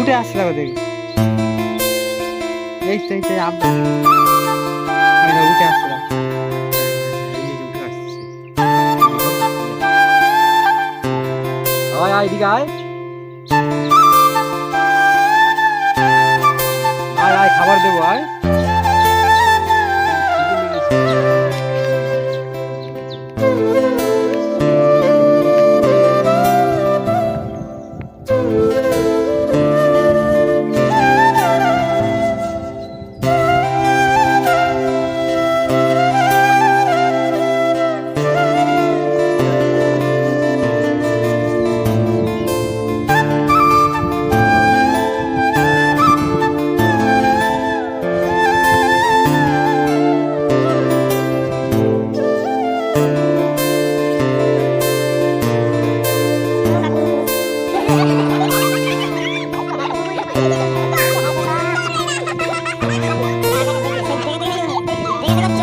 উঠে আসছে দেখো দেখি। এই তো এই তো উঠে আসছে আয়। আয় আয়, খাবার দেবো, আয়। Thank you.